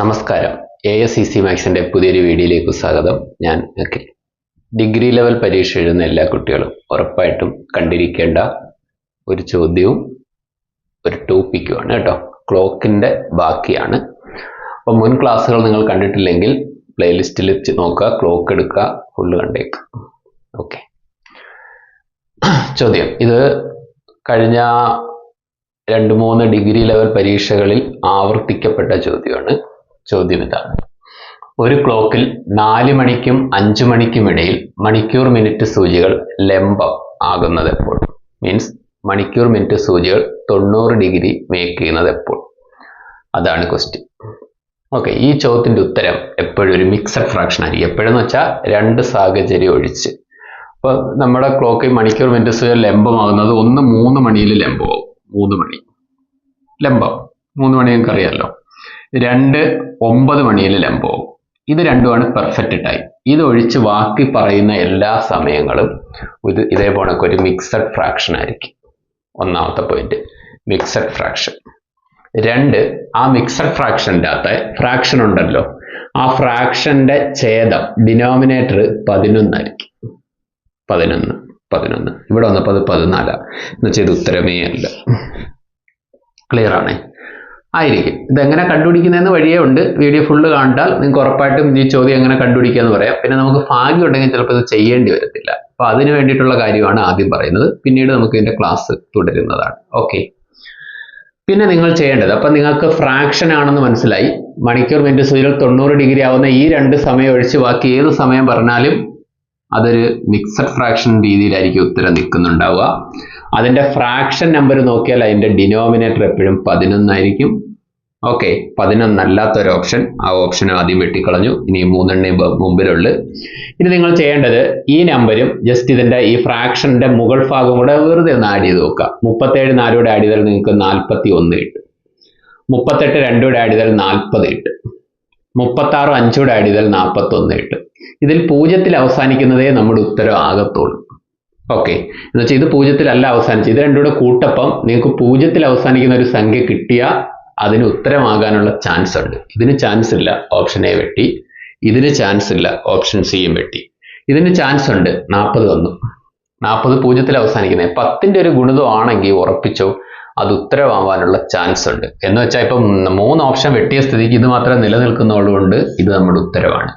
നമസ്കാരം. A S C C മാത്സിന്റെ പുതിയൊരു വീഡിയോയിലേക്ക് സ്വാഗതം. ഞാൻ അഖിൽ. ഡിഗ്രി ലെവൽ പരീക്ഷ എഴുതുന്ന എല്ലാ കുട്ടികളും ഉറപ്പായിട്ടും കണ്ടിരിക്കേണ്ട ഒരു ചോദ്യവും ഒരു ടോപ്പിക്കുമാണ് കേട്ടോ. ക്ലോക്കിന്റെ ബാക്കിയാണ്. അപ്പോൾ മുൻ ക്ലാസ്സുകൾ നിങ്ങൾ കണ്ടിട്ടില്ലെങ്കിൽ പ്ലേലിസ്റ്റിൽ നോക്കുക ക്ലോക്ക് എടുക്കുക ഫുള്ള് കണ്ടേക്കുക ഓക്കെ ചോദ്യം. ഇത് കഴിഞ്ഞ രണ്ട് മൂന്ന് ഡിഗ്രി ലെവൽ പരീക്ഷകളിൽ ആവർത്തിക്കപ്പെട്ട ചോദ്യമാണ്. ചോദ്യം ഇതാണ് ഒരു ക്ലോക്കിൽ നാല് മണിക്കും അഞ്ചു മണിക്കും ഇടയിൽ മണിക്കൂർ മിനിറ്റ് സൂചികൾ ലംബം ആകുന്നത് എപ്പോൾ? മീൻസ് മണിക്കൂർ മിനിറ്റ് സൂചികൾ തൊണ്ണൂറ് ഡിഗ്രി മേക്ക് ചെയ്യുന്നത് എപ്പോൾ? അതാണ് ക്വസ്റ്റ്യൻ ഓക്കെ ഈ ചോദ്യത്തിന്റെ ഉത്തരം എപ്പോഴും ഒരു മിക്സഡ് ഫ്രാക്ഷൻ ആയിരിക്കും. എപ്പോഴെന്ന് വെച്ചാൽ രണ്ട് സാഹചര്യം ഒഴിച്ച്. അപ്പോൾ നമ്മുടെ ക്ലോക്കിൽ മണിക്കൂർ മിനിറ്റ് സൂചികൾ ലംബമാകുന്നത് ഒന്ന് മൂന്ന് മണിയിൽ ലംബമാവും. മൂന്ന് മണി. ലംബം. മൂന്ന് മണി നിങ്ങൾക്ക് അറിയാമല്ലോ രണ്ട് ഒമ്പത് മണിയിൽ ലംബവും ഇത് രണ്ടുമാണ് പെർഫെക്റ്റ് ടൈം ഇത് ഒഴിച്ച് ബാക്കി പറയുന്ന എല്ലാ സമയങ്ങളും ഇത് ഇതേപോലെ ഒരു മിക്സഡ് ഫ്രാക്ഷൻ ആയിരിക്കും. ഒന്നാമത്തെ പോയിന്റ് മിക്സഡ് ഫ്രാക്ഷൻ രണ്ട് ആ മിക്സഡ് ഫ്രാക്ഷന്റെ അകത്ത് ഫ്രാക്ഷൻ ഉണ്ടല്ലോ. ആ ഫ്രാക്ഷന്റെ ഛേദം ഡിനോമിനേറ്റർ പതിനൊന്നായിരിക്കും. പതിനൊന്ന് പതിനൊന്ന്. ഇവിടെ വന്നപ്പോൾ അത് പതിനാലാണ് എന്നുവെച്ചാൽ ഇത് ഉത്തരമേ അല്ല. ക്ലിയർ ആണേ? ആയിരിക്കും. ഇതെങ്ങനെ കണ്ടുപിടിക്കുന്നതെന്ന് വഴിയേ ഉണ്ട്. വീഡിയോ ഫുള്ള് കണ്ടാൽ നിങ്ങൾക്ക് ഉറപ്പായിട്ടും ഈ ചോദ്യം എങ്ങനെ കണ്ടുപിടിക്കുക എന്ന് പറയാം. പിന്നെ നമുക്ക് ഭാഗ്യം ഉണ്ടെങ്കിൽ ചിലപ്പോൾ ഇത് ചെയ്യേണ്ടി വരത്തില്ല. അപ്പോൾ അതിന് വേണ്ടിയിട്ടുള്ള കാര്യമാണ് ആദ്യം പറയുന്നത്. പിന്നീട് നമുക്ക് ഇതിന്റെ ക്ലാസ് തുടരുന്നതാണ്. ഓക്കെ പിന്നെ നിങ്ങൾ ചെയ്യേണ്ടത് അപ്പം നിങ്ങൾക്ക് ഫ്രാക്ഷൻ ആണെന്ന് മനസ്സിലായി. മണിക്കൂർ മിനിറ്റ് സൂര്യൽ തൊണ്ണൂറ് ഡിഗ്രി ആവുന്ന ഈ രണ്ട് സമയം ഒഴിച്ച് ബാക്കി ഏത് സമയം പറഞ്ഞാലും അതൊരു മിക്സഡ് ഫ്രാക്ഷൻ രീതിയിലായിരിക്കും ഉത്തരം നിൽക്കുന്നുണ്ടാവുക. അതിന്റെ ഫ്രാക്ഷൻ നമ്പർ നോക്കിയാൽ അതിന്റെ ഡിനോമിനേറ്റർ എപ്പോഴും പതിനൊന്നായിരിക്കും. ഓക്കെ പതിനൊന്നല്ലാത്തൊരു ഓപ്ഷൻ ആ ഓപ്ഷൻ ആദ്യം വെട്ടിക്കളഞ്ഞു. ഇനി മൂന്നെണ്ണേ മുമ്പിലുള്ളു. ഇനി നിങ്ങൾ ചെയ്യേണ്ടത് ഈ നമ്പരും ജസ്റ്റ് ഇതിന്റെ ഈ ഫ്രാക്ഷന്റെ മുകൾ ഭാഗം കൂടെ വെറുതെ ഒന്ന് ആഡ് ചെയ്ത് നോക്കുക. മുപ്പത്തേഴ് നാലൂടെ ആഡ് ചെയ്താൽ നിങ്ങൾക്ക് നാൽപ്പത്തി ഒന്ന് കിട്ടും. മുപ്പത്തെട്ട് രണ്ടൂടെ ആഡ് ചെയ്താൽ നാൽപ്പത് കിട്ടും. മുപ്പത്താറ് അഞ്ചൂടെ ആഡ് ചെയ്താൽ നാൽപ്പത്തൊന്ന് കിട്ടും. ഇതിൽ പൂജ്യത്തിൽ അവസാനിക്കുന്നതേ നമ്മുടെ ഉത്തരം ആകത്തുള്ളൂ. ഓക്കെ എന്ന് വെച്ചാൽ ഇത് പൂജ്യത്തിലല്ല അവസാനിച്ചു ഇത് രണ്ടുകൂടെ കൂട്ടപ്പം നിങ്ങൾക്ക് പൂജ്യത്തിൽ അവസാനിക്കുന്ന ഒരു സംഖ്യ കിട്ടിയാൽ അതിന് ഉത്തരമാകാനുള്ള ചാൻസ് ഉണ്ട്. ഇതിന് ചാൻസ് ഇല്ല ഓപ്ഷൻ എ വെട്ടി. ഇതിന് ചാൻസ് ഇല്ല ഓപ്ഷൻ സിയും വെട്ടി. ഇതിന് ചാൻസ് ഉണ്ട് നാൽപ്പത് വന്നു നാൽപ്പത് പൂജ്യത്തിൽ അവസാനിക്കുന്നത്. പത്തിന്റെ ഒരു ഗുണിതം ആണെങ്കിൽ ഉറപ്പിച്ചോ അത് ഉത്തരമാവാനുള്ള ചാൻസ് ഉണ്ട്. എന്ന് വെച്ചാൽ ഇപ്പം മൂന്ന് ഓപ്ഷൻ വെട്ടിയ സ്ഥിതിക്ക് ഇത് മാത്രമേ നിലനിൽക്കുന്നതുകൊണ്ട് ഇത് നമ്മുടെ ഉത്തരവാണ്.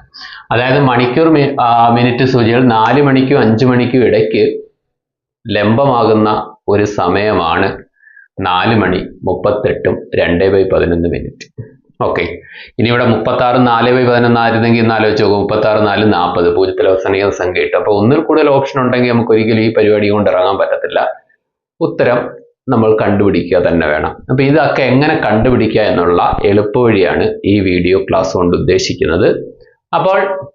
അതായത് മണിക്കൂർ മിനിറ്റ് സൂചികൾ നാല് മണിക്കും അഞ്ചു മണിക്കും ഇടയ്ക്ക് ലംബമാകുന്ന ഒരു സമയമാണ് നാല് മണി മുപ്പത്തെട്ടും രണ്ട് ബൈ പതിനൊന്ന് മിനിറ്റ്. ഓക്കെ. ഇനി ഇവിടെ മുപ്പത്തി ആറ് നാല് ബൈ പതിനൊന്ന് ആയിരുന്നെങ്കിൽ ഇന്ന് ആലോചിച്ച് നോക്കും. മുപ്പത്തി ആറ് നാല് നാൽപ്പത് പൂജ്യത്തിൽ അവസാനിക്കുന്ന സംഖ്യ കിട്ടും. അപ്പോൾ ഒന്നിൽ കൂടുതൽ ഓപ്ഷൻ ഉണ്ടെങ്കിൽ നമുക്ക് ഒരിക്കലും ഈ പരിപാടി കൊണ്ട് ഇറങ്ങാൻ പറ്റത്തില്ല. ഉത്തരം നമ്മൾ കണ്ടുപിടിക്കുക തന്നെ വേണം. അപ്പൊ ഇതൊക്കെ എങ്ങനെ കണ്ടുപിടിക്കുക എന്നുള്ള എളുപ്പവഴിയാണ് ഈ വീഡിയോ ക്ലാസ് കൊണ്ട് ഉദ്ദേശിക്കുന്നത്. അപ്പോൾ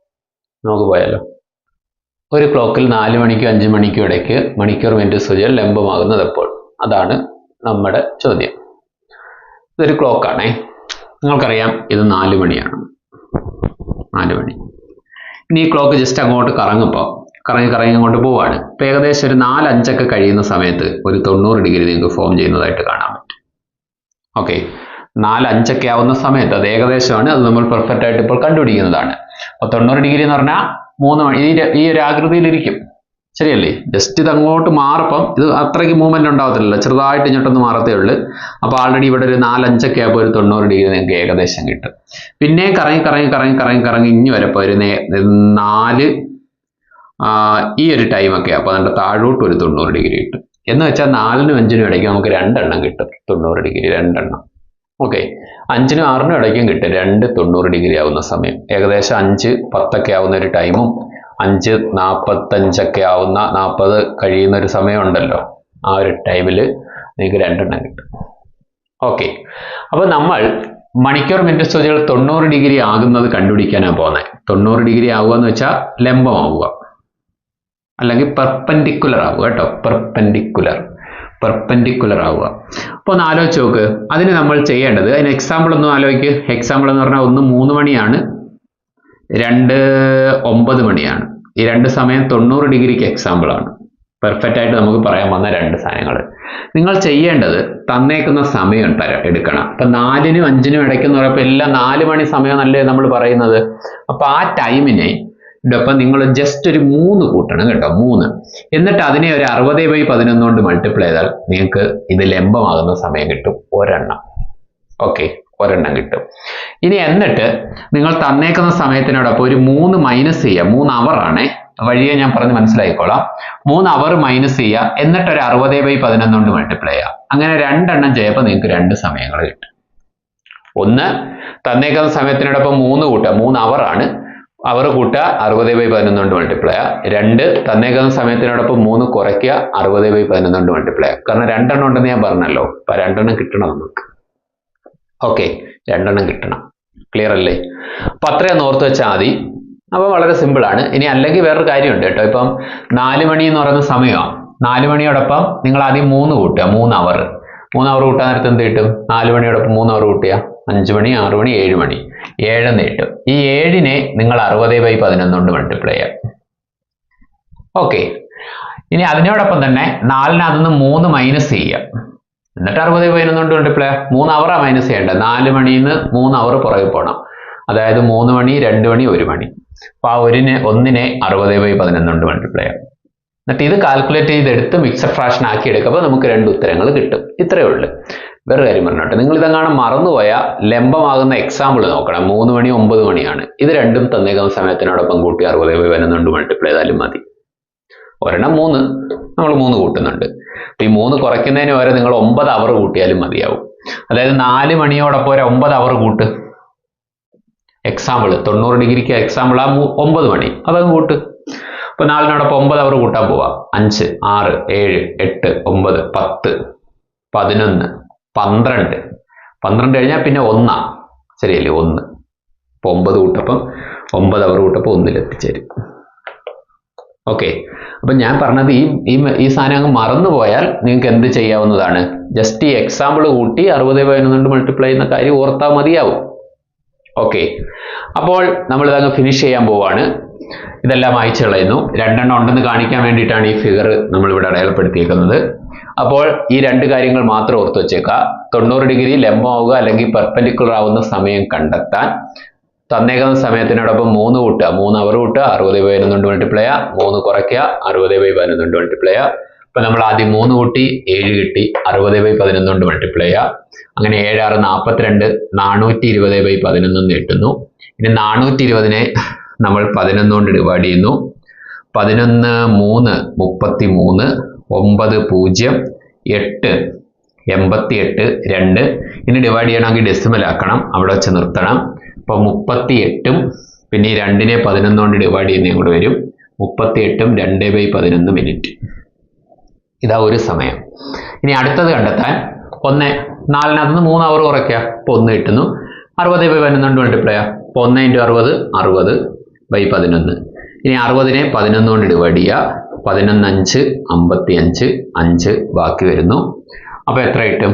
നമുക്ക് പോയാലോ. ഒരു ക്ലോക്കിൽ നാല് മണിക്കും അഞ്ച് മണിക്കും ഇടയ്ക്ക് മണിക്കൂർ മിനിറ്റ് സൂചികൾ ലംബമാകുന്നത് എപ്പോൾ? അതാണ് നമ്മുടെ ചോദ്യം. ഇതൊരു ക്ലോക്കാണേ നിങ്ങൾക്കറിയാം ഇത് നാല് മണിയാണ്. നാല് മണി. ഇനി ഈ ക്ലോക്ക് ജസ്റ്റ് അങ്ങോട്ട് കറങ്ങുമ്പോൾ കറങ്ങി കറങ്ങി അങ്ങോട്ട് പോവാണ്. ഇപ്പം ഏകദേശം ഒരു നാലഞ്ചൊക്കെ കഴിയുന്ന സമയത്ത് ഒരു തൊണ്ണൂറ് ഡിഗ്രി നിങ്ങൾക്ക് ഫോം ചെയ്യുന്നതായിട്ട് കാണാൻ പറ്റും. ഓക്കെ. നാലഞ്ചൊക്കെ ആവുന്ന സമയത്ത് അത് ഏകദേശമാണ്. അത് നമ്മൾ പെർഫെക്റ്റ് ആയിട്ട് ഇപ്പോൾ കണ്ടുപിടിക്കുന്നതാണ്. അപ്പോൾ തൊണ്ണൂറ് ഡിഗ്രി എന്ന് പറഞ്ഞാൽ മൂന്ന് മണി ഈ ഈ ഒരു ആകൃതിയിലിരിക്കും. ശരിയല്ലേ? ജസ്റ്റ് ഇത് അങ്ങോട്ട് മാറപ്പം ഇത് അത്രയ്ക്ക് മൂവ്മെന്റ് ഉണ്ടാവത്തില്ലല്ലോ. ചെറുതായിട്ട് ഇങ്ങോട്ടൊന്ന് മാറത്തേ ഉള്ളൂ. അപ്പോൾ ആൾറെഡി ഇവിടെ ഒരു നാലഞ്ചൊക്കെ ആകുമ്പോൾ ഒരു തൊണ്ണൂറ് ഡിഗ്രി നിങ്ങൾക്ക് ഏകദേശം കിട്ടും. പിന്നെ കറങ്ങി കറങ്ങി കറങ്ങി കറങ്ങി കറങ്ങി ഇനി വരപ്പോൾ ഒരു നാല് ഈ ഒരു ടൈമൊക്കെ അപ്പോൾ അതിന്റെ താഴോട്ട് ഒരു തൊണ്ണൂറ് ഡിഗ്രി കിട്ടും. എന്ന് വെച്ചാൽ നാലിനും അഞ്ചിനും ഇടയ്ക്ക് നമുക്ക് രണ്ടെണ്ണം കിട്ടും. തൊണ്ണൂറ് ഡിഗ്രി രണ്ടെണ്ണം. ഓക്കെ അഞ്ചിനും ആറിനും ഇടയ്ക്കും കിട്ടും. രണ്ട് തൊണ്ണൂറ് ഡിഗ്രി ആവുന്ന സമയം. ഏകദേശം അഞ്ച് പത്തൊക്കെ ആവുന്ന ഒരു ടൈമും അഞ്ച് നാൽപ്പത്തഞ്ചൊക്കെ ആവുന്ന നാൽപ്പത് കഴിയുന്ന ഒരു സമയം ഉണ്ടല്ലോ. ആ ഒരു ടൈമിൽ നിങ്ങൾക്ക് രണ്ടെണ്ണം കിട്ടും. ഓക്കെ അപ്പോൾ നമ്മൾ മണിക്കൂർ മിനിറ്റ് സൂചികൾ തൊണ്ണൂറ് ഡിഗ്രി ആകുന്നത് കണ്ടുപിടിക്കാനാണ് പോകുന്നത്. തൊണ്ണൂറ് ഡിഗ്രി ആവുക എന്ന് വെച്ചാൽ ലംബമാവുക. അല്ലെങ്കിൽ പെർപ്പൻഡിക്കുലർ ആവുക കേട്ടോ. പെർപ്പൻഡിക്കുലർ പെർപ്പൻഡിക്കുലർ ആവുക. അപ്പോൾ ഒന്ന് ആലോചിച്ച് നോക്ക്. അതിന് നമ്മൾ ചെയ്യേണ്ടത് അതിന് എക്സാമ്പിൾ ഒന്ന് ആലോചിക്ക്. എക്സാമ്പിൾ എന്ന് പറഞ്ഞാൽ ഒന്ന് മൂന്ന് മണിയാണ് രണ്ട് ഒമ്പത് മണിയാണ്. ഈ രണ്ട് സമയം തൊണ്ണൂറ് ഡിഗ്രിക്ക് എക്സാമ്പിൾ ആണ്. പെർഫെക്റ്റ് ആയിട്ട് നമുക്ക് പറയാൻ വന്ന രണ്ട് സാധനങ്ങൾ. നിങ്ങൾ ചെയ്യേണ്ടത് തന്നേക്കുന്ന സമയം എടുക്കണം. അപ്പം നാലിനും അഞ്ചിനും ഇടയ്ക്കെന്ന് പറയുമ്പോൾ എല്ലാം നാല് മണി സമയം അല്ലേ നമ്മൾ പറയുന്നത്. അപ്പൊ ആ ടൈമിനെ ഒപ്പം നിങ്ങൾ ജസ്റ്റ് ഒരു മൂന്ന് കൂട്ടണം കേട്ടോ മൂന്ന്. എന്നിട്ട് അതിനെ ഒരു അറുപത് ബൈ പതിനൊന്ന് കൊണ്ട് മൾട്ടിപ്ലൈ ചെയ്താൽ നിങ്ങൾക്ക് ഇത് ലംബമാകുന്ന സമയം കിട്ടും. ഒരെണ്ണം. ഓക്കെ ഒരെണ്ണം കിട്ടും. ഇനി എന്നിട്ട് നിങ്ങൾ തന്നേക്കുന്ന സമയത്തിനോടൊപ്പം ഒരു മൂന്ന് മൈനസ് ചെയ്യുക. മൂന്ന് അവർ ആണേ. വഴിയെ ഞാൻ പറഞ്ഞ് മനസ്സിലായിക്കോളാം മൂന്ന് അവർ മൈനസ് ചെയ്യുക. എന്നിട്ട് ഒരു അറുപത് ബൈ പതിനൊന്ന് കൊണ്ട് മൾട്ടിപ്ലൈ ചെയ്യുക. അങ്ങനെ രണ്ടെണ്ണം ചെയ്യുമ്പോൾ നിങ്ങൾക്ക് രണ്ട് സമയങ്ങൾ കിട്ടും. ഒന്ന് തന്നേക്കുന്ന സമയത്തിനോടൊപ്പം മൂന്ന് കൂട്ടുക. മൂന്ന് അവർ ആണ്. അവർ കൂട്ടുക അറുപത് ബൈ പതിനൊന്ന് കൊണ്ട് മൾട്ടിപ്ലൈ രണ്ട് തന്നേക്കുന്ന സമയത്തിനോടൊപ്പം മൂന്ന് കുറയ്ക്കുക അറുപത് ബൈ പതിനൊന്ന് കൊണ്ട് മൾട്ടിപ്ലൈ കാരണം രണ്ടെണ്ണം ഉണ്ടെന്ന് ഞാൻ പറഞ്ഞല്ലോ. അപ്പൊ രണ്ടെണ്ണം കിട്ടണം നമുക്ക്. ഓക്കെ രണ്ടെണ്ണം കിട്ടണം. ക്ലിയർ അല്ലേ? അപ്പൊ അത്രയും ഓർത്ത് വെച്ചാൽ മതി. അപ്പോൾ വളരെ സിമ്പിൾ ആണ്. ഇനി അല്ലെങ്കിൽ വേറൊരു കാര്യമുണ്ട് കേട്ടോ. ഇപ്പം നാല് മണി എന്ന് പറയുന്ന സമയമാണ് നാല് മണിയോടൊപ്പം നിങ്ങൾ ആദ്യം മൂന്ന് കൂട്ടുക. മൂന്ന് അവർ മൂന്ന് അവർ കൂട്ടാൻ നേരത്തെ എന്ത് കിട്ടും? നാല് മണിയോടൊപ്പം മൂന്ന് അവർ കൂട്ടിയ അഞ്ച് മണി ആറ് മണി ഏഴ് മണി. ഏഴെന്ന് കിട്ടും. ഈ ഏഴിനെ നിങ്ങൾ അറുപത് ബൈ പതിനൊന്ന് കൊണ്ട് മൾട്ടിപ്ലൈ ചെയ്യാം. ഓക്കെ ഇനി അതിനോടൊപ്പം തന്നെ നാലിന് നിന്ന് മൂന്ന് മൈനസ് ചെയ്യാം. എന്നിട്ട് അറുപത് പതിനൊന്ന് കൊണ്ട് മൾട്ടിപ്ലൈ മൂന്ന് അവറാ മൈനസ് ചെയ്യേണ്ടത് നാല് മണിയിൽ നിന്ന് മൂന്ന് അവർ പുറകെ പോകണം അതായത് മൂന്ന് മണി രണ്ട് മണി ഒരു മണി. അപ്പൊ ആ ഒരിന് ഒന്നിനെ അറുപത് ബൈ പതിനൊന്ന് കൊണ്ട് മൾട്ടിപ്ലൈ ചെയ്യാം. എന്നിട്ട് ഇത് കാൽക്കുലേറ്റ് ചെയ്തെടുത്ത് മിക്സഡ് ഫ്രാക്ഷൻ ആക്കി എടുക്കുമ്പോൾ നമുക്ക് രണ്ട് ഉത്തരങ്ങൾ കിട്ടും. ഇത്രയേ ഉള്ളൂ. വേറെ കാര്യം പറഞ്ഞോട്ടെ. നിങ്ങൾ ഇതെങ്ങാനും മറന്നുപോയാൽ ലംബമാകുന്ന എക്സാമ്പിൾ നോക്കണം. മൂന്ന് മണി ഒമ്പത് മണിയാണ്. ഇത് രണ്ടും തന്നേക്കുന്ന സമയത്തിനോടൊപ്പം കൂട്ടി അറുപത് ബൈ പതിനൊന്ന് മൾട്ടിപ്ലൈ ചെയ്താലും മതി. ഒരെണ്ണം മൂന്ന്. നമ്മൾ മൂന്ന് കൂട്ടുന്നുണ്ട്. അപ്പൊ ഈ മൂന്ന് കുറയ്ക്കുന്നതിന് വരെ നിങ്ങൾ ഒമ്പത് അവർ കൂട്ടിയാലും മതിയാവും. അതായത് നാല് മണിയോടൊപ്പം ഒരു ഒമ്പത് അവർ കൂട്ട്. എക്സാമ്പിൾ തൊണ്ണൂറ് ഡിഗ്രിക്ക് എക്സാമ്പിൾ ആ ഒമ്പത് മണി. അതങ്ങ് കൂട്ട്. അപ്പൊ നാലിനോടൊപ്പം ഒമ്പത് അവർ കൂട്ടാൻ പോവാം. അഞ്ച് ആറ് ഏഴ് എട്ട് ഒമ്പത് പത്ത് പതിനൊന്ന് പന്ത്രണ്ട്. പന്ത്രണ്ട് കഴിഞ്ഞാൽ പിന്നെ ഒന്നാ. ശരിയല്ലേ? ഒന്ന്. അപ്പൊ ഒമ്പത് കൂട്ടപ്പം ഒമ്പത് അവർ കൂട്ടപ്പോൾ ഒന്നിൽ എത്തിച്ചേരും. ഓക്കെ. അപ്പൊ ഞാൻ പറഞ്ഞത് ഈ ഈ ഈ സാധനം അങ്ങ് മറന്നുപോയാൽ നിങ്ങൾക്ക് എന്ത് ചെയ്യാവുന്നതാണ്? ജസ്റ്റ് ഈ എക്സാമ്പിൾ കൂട്ടി അറുപത് പതിനൊന്നുകൊണ്ട് മൾട്ടിപ്ലൈ ചെയ്യുന്ന കാര്യം ഓർത്താൽ മതിയാവും. ഓക്കെ. അപ്പോൾ നമ്മളിതങ്ങ് ഫിനിഷ് ചെയ്യാൻ പോവാണ്. ഇതെല്ലാം അയച്ചു കളയുന്നു. രണ്ടെണ്ണം ഉണ്ടെന്ന് കാണിക്കാൻ വേണ്ടിയിട്ടാണ് ഈ ഫിഗർ നമ്മൾ ഇവിടെ അടയാളപ്പെടുത്തിയേക്കുന്നത്. അപ്പോൾ ഈ രണ്ട് കാര്യങ്ങൾ മാത്രം ഓർത്തു വെച്ചേക്കുക. തൊണ്ണൂറ് ഡിഗ്രി ലംബമാവുക അല്ലെങ്കിൽ പെർപെൻഡിക്കുലർ ആവുന്ന സമയം കണ്ടെത്താൻ. തന്നേക്കുന്ന സമയത്തിനോടൊപ്പം മൂന്ന് കൂട്ടുക. മൂന്ന് അവർ കൂട്ടുക അറുപത് ബൈ പതിനൊന്നുണ്ട് മൾട്ടിപ്ലൈ ആ മൂന്ന് കുറയ്ക്കുക അറുപത് ബൈ പതിനൊന്നുണ്ട് മൾട്ടിപ്ലൈ ആ ഇപ്പൊ നമ്മൾ ആദ്യം മൂന്ന് കൂട്ടി ഏഴ് കിട്ടി അറുപത് ബൈ പതിനൊന്നുകൊണ്ട് മൾട്ടിപ്ലൈ ചെയ്യുക. അങ്ങനെ ഏഴ് ആറ് നാൽപ്പത്തിരണ്ട് നാനൂറ്റി ഇരുപത് ബൈ പതിനൊന്ന് കിട്ടുന്നു. ഇനി നാനൂറ്റി ഇരുപതിനെ നമ്മൾ പതിനൊന്നുകൊണ്ട് ഡിവൈഡ് ചെയ്യുന്നു. പതിനൊന്ന് മൂന്ന് മുപ്പത്തി മൂന്ന് ഒമ്പത് പൂജ്യം എട്ട് എൺപത്തി എട്ട് രണ്ട്. ഇനി ഡിവൈഡ് ചെയ്യണമെങ്കിൽ ഡെസിമൽ ആക്കണം. അവിടെ വെച്ച് നിർത്തണം. അപ്പോൾ മുപ്പത്തി എട്ടും പിന്നെ ഈ രണ്ടിനെ പതിനൊന്നുകൊണ്ട് ഡിവൈഡ് ചെയ്യുന്നതും കൂടെ വരും. മുപ്പത്തി എട്ടും രണ്ട് ബൈ പതിനൊന്ന് മിനിറ്റ് ഇതാ ഒരു സമയം. ഇനി അടുത്തത് കണ്ടെത്താൻ. ഒന്ന് നാലിനകത്ത് നിന്ന് മൂന്ന് അവർ കുറയ്ക്കുക. അപ്പോൾ ഒന്ന് കിട്ടുന്നു. അറുപത് ബൈ പതിനൊന്നുകൊണ്ട് മൾട്ടിപ്ലൈ അപ്പോൾ ഒന്ന് ഇന്റു അറുപത് അറുപത്. ബൈ പതിനൊന്ന്. ഇനി അറുപതിനെ പതിനൊന്ന് കൊണ്ട് ഡിവൈഡ് ചെയ്യുക. പതിനൊന്ന് അഞ്ച് അമ്പത്തി അഞ്ച് അഞ്ച് ബാക്കി വരുന്നു. അപ്പോൾ എത്ര കിട്ടും?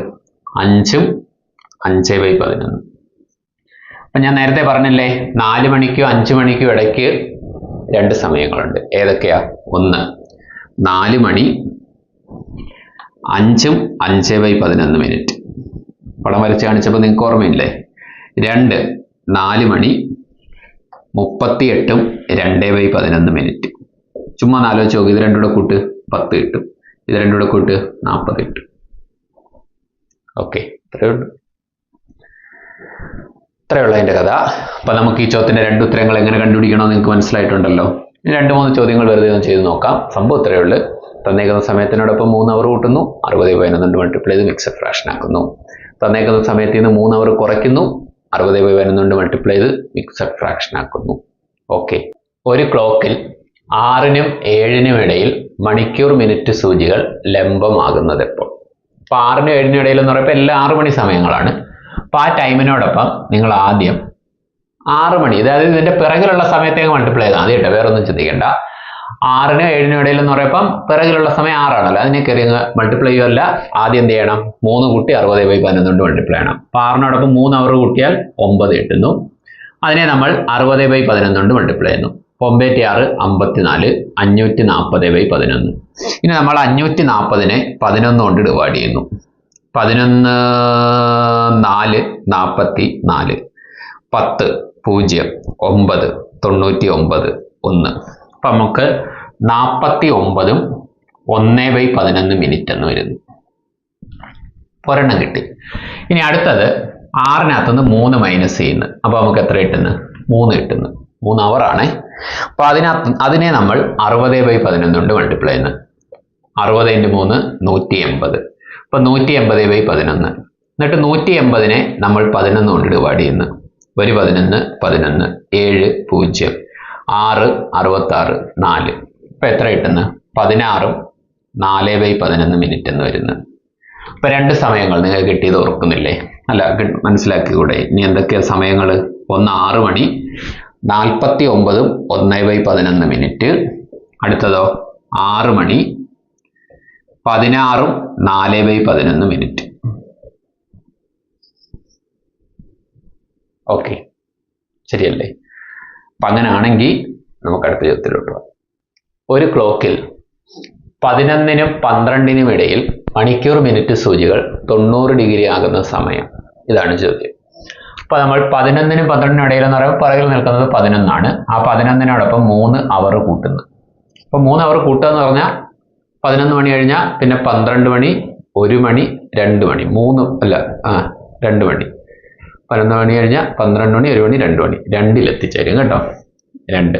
അഞ്ചും അഞ്ച് ബൈ പതിനൊന്ന്. അപ്പം ഞാൻ നേരത്തെ പറഞ്ഞില്ലേ നാല് മണിക്കും അഞ്ച് മണിക്കും ഇടയ്ക്ക് രണ്ട് സമയങ്ങളുണ്ട്. ഏതൊക്കെയാ? ഒന്ന്. നാല് മണി അഞ്ചും അഞ്ച് ബൈ പതിനൊന്ന് മിനിറ്റ് പടം വരച്ച് കാണിച്ചപ്പോൾ നിങ്ങൾക്ക് ഓർമ്മയില്ലേ? രണ്ട്. നാല് മണി മുപ്പത്തിയെട്ടും രണ്ട് ബൈ പതിനൊന്ന് മിനിറ്റ് ചുമ്മാ ഒന്ന് ആലോചിച്ച് നോക്ക്. ഇത് രണ്ടുകൂടെ കൂട്ട് പത്ത് കിട്ടും. ഇത് രണ്ടുകൂടെ കൂട്ട് നാൽപ്പത് കിട്ടും. ഓക്കെ ഇത്രയേ ഉള്ളൂ. ഇത്രയുള്ള അതിന്റെ കഥ. അപ്പം നമുക്ക് ഈ ചോദ്യത്തിന്റെ രണ്ട് ഉത്തരങ്ങൾ എങ്ങനെ കണ്ടുപിടിക്കണമെന്ന് നിങ്ങൾക്ക് മനസ്സിലായിട്ടുണ്ടല്ലോ. ഇനി രണ്ട് മൂന്ന് ചോദ്യങ്ങൾ വെറുതെ ഒന്ന് ചെയ്ത് നോക്കാം. സംഭവം ഇത്രയേ ഉള്ളൂ. തന്നേക്കുന്ന സമയത്തിനോടൊപ്പം മൂന്ന് അവർ കൂട്ടുന്നു. അറുപത് പതിനൊന്നുണ്ട് മൾട്ടിപ്ലൈ ചെയ്ത് മിക്സഡ് ഫ്രാക്ഷൻ ആക്കുന്നു. തന്നേക്കുന്ന സമയത്ത് നിന്ന് മൂന്ന് അവർ കുറയ്ക്കുന്നു. അറുപത് ബൈ വരുന്നുണ്ട് മൾട്ടിപ്ലൈ ചെയ്ത് മിക്സഡ് ഫ്രാക്ഷൻ ആക്കുന്നു. ഓക്കെ ഒരു ക്ലോക്കിൽ ആറിനും ഏഴിനും ഇടയിൽ മണിക്കൂർ മിനിറ്റ് സൂചികൾ ലംബമാകുന്നത് എപ്പോൾ? അപ്പൊ ആറിനും ഏഴിനും ഇടയിൽ എന്ന് പറയുമ്പോൾ എല്ലാ ആറ് മണി സമയങ്ങളാണ്. അപ്പൊ ആ ടൈമിനോടൊപ്പം നിങ്ങൾ ആദ്യം ആറ് മണി അതായത് ഇതിന്റെ പിറകിലുള്ള സമയത്തേക്ക് മൾട്ടിപ്ലൈ ചെയ്താൽ മതി കേട്ടോ വേറെ ഒന്നും ചിന്തിക്കേണ്ട. ആറിനും ഏഴിനും ഇടയിൽ എന്ന് പറയുമ്പം പിറകിലുള്ള സമയം ആറാണല്ലോ. അതിനെ കയറി മൾട്ടിപ്ലൈ ചെയ്യുമല്ല ആദ്യം എന്ത് ചെയ്യണം? മൂന്ന് കൂട്ടി അറുപത് ബൈ പതിനൊന്നുകൊണ്ട് മൾട്ടിപ്ലൈ ചെയ്യണം. അപ്പോൾ ആറിനോടൊപ്പം മൂന്ന് അവർ കൂട്ടിയാൽ ഒമ്പത് കിട്ടുന്നു. അതിനെ നമ്മൾ അറുപത് ബൈ പതിനൊന്നുകൊണ്ട് മൾട്ടിപ്ലൈ ചെയ്യുന്നു. ഒമ്പത്തി ആറ് അമ്പത്തിനാല് അഞ്ഞൂറ്റി നാൽപ്പത് ബൈ പതിനൊന്ന്. ഇനി നമ്മൾ അഞ്ഞൂറ്റി നാൽപ്പതിനെ പതിനൊന്ന് കൊണ്ട് ഡിവൈഡ് ചെയ്യുന്നു. പതിനൊന്ന് നാല് നാൽപ്പത്തി നാല് പത്ത് പൂജ്യം ഒമ്പത് തൊണ്ണൂറ്റി ഒമ്പത് ഒന്ന്. അപ്പം നമുക്ക് നാൽപ്പത്തി ഒമ്പതും ഒന്ന് ബൈ പതിനൊന്ന് മിനിറ്റ് എന്ന് വരുന്നു. ഒരെണ്ണം കിട്ടി. ഇനി അടുത്തത് ആറിനകത്തുനിന്ന് മൂന്ന് മൈനസ് ചെയ്യുന്നു. അപ്പോൾ നമുക്ക് എത്ര കിട്ടുന്നു? മൂന്ന് കിട്ടുന്നു. മൂന്ന് അവർ ആണ്. അപ്പോൾ അതിനകത്ത് അതിനെ നമ്മൾ അറുപത് ബൈ പതിനൊന്ന് കൊണ്ട് മൾട്ടിപ്ലൈ ചെയ്യുന്നു. അറുപത് ഇന്റു മൂന്ന് നൂറ്റി എൺപത് അപ്പോൾ നൂറ്റി എൺപത് ബൈ പതിനൊന്ന്. എന്നിട്ട് നൂറ്റി എൺപതിനെ നമ്മൾ പതിനൊന്ന് കൊണ്ട് ഡിവൈഡ് ചെയ്യുന്നു. ഒരു പതിനൊന്ന് പതിനൊന്ന് ഏഴ് പൂജ്യം. ആറ് അറുപത്താറ് നാല്. ഇപ്പം എത്ര കിട്ടുന്നു? പതിനാറും നാല് ബൈ പതിനൊന്ന് മിനിറ്റ് എന്ന് വരുന്നു. ഇപ്പം രണ്ട് സമയങ്ങൾ നിങ്ങൾ കിട്ടിയത് ഓർക്കുന്നില്ലേ? അല്ല മനസ്സിലാക്കി മനസ്സിലാക്കിക്കൂടെ? ഇനി എന്തൊക്കെയാ സമയങ്ങൾ ഒന്ന് ആറ് മണി നാൽപ്പത്തി ഒമ്പതും ഒന്ന് ബൈ പതിനൊന്ന് മിനിറ്റ് അടുത്തതോ? ആറ് മണി പതിനാറും നാല് ബൈ പതിനൊന്ന് മിനിറ്റ് ഓക്കെ. ശരിയല്ലേ? അപ്പം അങ്ങനെയാണെങ്കിൽ നമുക്ക് അടുത്ത ചോദ്യത്തിലോട്ട് ഒരു ക്ലോക്കിൽ പതിനൊന്നിനും പന്ത്രണ്ടിനും ഇടയിൽ മണിക്കൂർ മിനിറ്റ് സൂചികൾ തൊണ്ണൂറ് ഡിഗ്രി ആകുന്ന സമയം. ഇതാണ് ചോദ്യം. അപ്പോൾ നമ്മൾ പതിനൊന്നിനും പന്ത്രണ്ടിനും ഇടയിൽ എന്ന് പറയുമ്പോൾ പിറകിൽ നിൽക്കുന്നത് പതിനൊന്നാണ്. ആ പതിനൊന്നിനോടൊപ്പം മൂന്ന് അവർ കൂട്ടുന്നു. അപ്പോൾ മൂന്ന് അവർ കൂട്ടുക എന്ന് പറഞ്ഞാൽ പതിനൊന്ന് മണി കഴിഞ്ഞാൽ പിന്നെ പന്ത്രണ്ട് മണി ഒരു മണി രണ്ട് മണി. മൂന്ന് അല്ല ആ രണ്ട് മണി. പതിനൊന്ന് മണി കഴിഞ്ഞാൽ പന്ത്രണ്ട് മണി ഒരു മണി രണ്ട് മണി. രണ്ടിൽ എത്തിച്ചേരും കേട്ടോ. രണ്ട്.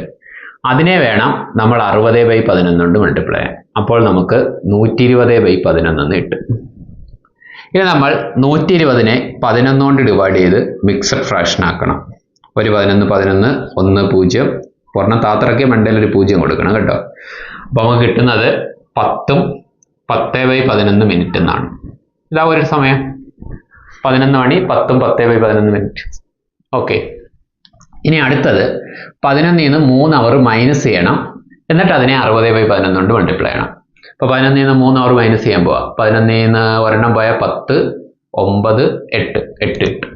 അതിനെ വേണം നമ്മൾ അറുപത് ബൈ പതിനൊന്ന് കൊണ്ട് മൾട്ടിപ്ലൈ ചെയ്യാൻ. അപ്പോൾ നമുക്ക് നൂറ്റി ഇരുപത് ബൈ പതിനൊന്നെന്ന് കിട്ടും. ഇനി നമ്മൾ നൂറ്റി ഇരുപതിനെ പതിനൊന്ന് കൊണ്ട് ഡിവൈഡ് ചെയ്ത് മിക്സഡ് ഫ്രാക്ഷൻ ആക്കണം. ഒരു പതിനൊന്ന് പതിനൊന്ന് ഒന്ന് പൂജ്യം. ഒരെണ്ണം താത്രയ്ക്ക് മണ്ടയിൽ ഒരു പൂജ്യം കൊടുക്കണം കേട്ടോ. അപ്പോൾ നമുക്ക് കിട്ടുന്നത് പത്തും പത്ത് ബൈ പതിനൊന്ന് മിനിറ്റ് എന്നാണ്. ഇതാ ഒരു സമയം. പതിനൊന്ന് മണി പത്തും പത്തേ ബൈ പതിനൊന്ന് മിനിറ്റ് ഓക്കെ ഇനി അടുത്തത് പതിനൊന്നിൽ നിന്ന് മൂന്ന് അവർ മൈനസ് ചെയ്യണം. എന്നിട്ട് അതിനെ അറുപത് ബൈ പതിനൊന്ന് കൊണ്ട് മൾട്ടിപ്ലൈ ചെയ്യണം. അപ്പോൾ പതിനൊന്നിൽ നിന്ന് മൂന്ന് അവർ മൈനസ് ചെയ്യാൻ പോവാം. പതിനൊന്നിൽ നിന്ന് ഒരെണ്ണം പോയാൽ പത്ത് ഒമ്പത് എട്ട്. എട്ട് എട്ട്.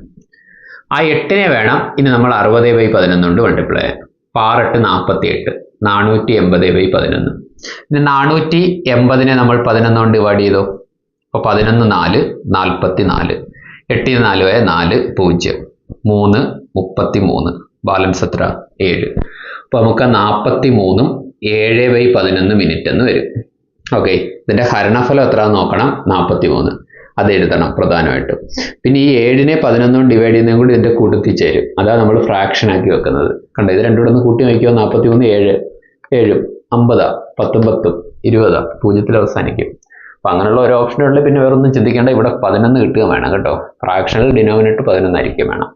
ആ എട്ടിനെ വേണം ഇനി നമ്മൾ അറുപത് ബൈ പതിനൊന്ന് കൊണ്ട് മൾട്ടിപ്ലൈ ചെയ്യാം അപ്പോൾ ആറെട്ട് നാൽപ്പത്തി എട്ട് നാനൂറ്റി എൺപത് ബൈ പതിനൊന്ന്. ഇനി നാനൂറ്റി എൺപതിനെ നമ്മൾ പതിനൊന്ന് കൊണ്ട് ഡിവൈഡ് ചെയ്തോ. അപ്പോൾ പതിനൊന്ന് നാല് നാൽപ്പത്തി നാല് എട്ടിന് നാല് പോയ നാല് പൂജ്യം. മൂന്ന് മുപ്പത്തി മൂന്ന് ബാലൻസ് എത്ര? ഏഴ്. അപ്പോൾ നമുക്ക് നാൽപ്പത്തി മൂന്നും ഏഴ് ബൈ പതിനൊന്ന് മിനിറ്റ് എന്ന് വരും. ഓക്കെ ഇതിന്റെ ഹരണഫലം എത്ര നോക്കണം? നാൽപ്പത്തി മൂന്ന് അത് എഴുതണം പ്രധാനമായിട്ടും. പിന്നെ ഈ ഏഴിനെ പതിനൊന്നും ഡിവൈഡ് ചെയ്യുന്നതും കൂടി ഇതിന്റെ കൂട്ടത്തിൽ ചേരും. അതാണ് നമ്മൾ ഫ്രാക്ഷൻ ആക്കി വെക്കുന്നത്. കണ്ടോ? ഇത് രണ്ടും കൂടെ ഒന്ന് കൂട്ടി നോക്കിയോ? നാൽപ്പത്തി മൂന്ന് ഏഴ്. ഏഴും അമ്പതാ. പത്തും പത്തും. ഇരുപതാ. പൂജ്യത്തിൽ അവസാനിക്കും. അപ്പം അങ്ങനെയുള്ള ഒരു ഓപ്ഷനുകളിൽ പിന്നെ വേറൊന്നും ചിന്തിക്കേണ്ട. ഇവിടെ പതിനൊന്ന് കിട്ടുക വേണം കേട്ടോ. ഫ്രാക്ഷണൽ ഡിനോമിനേറ്റർ പതിനൊന്നായിരിക്കും വേണം.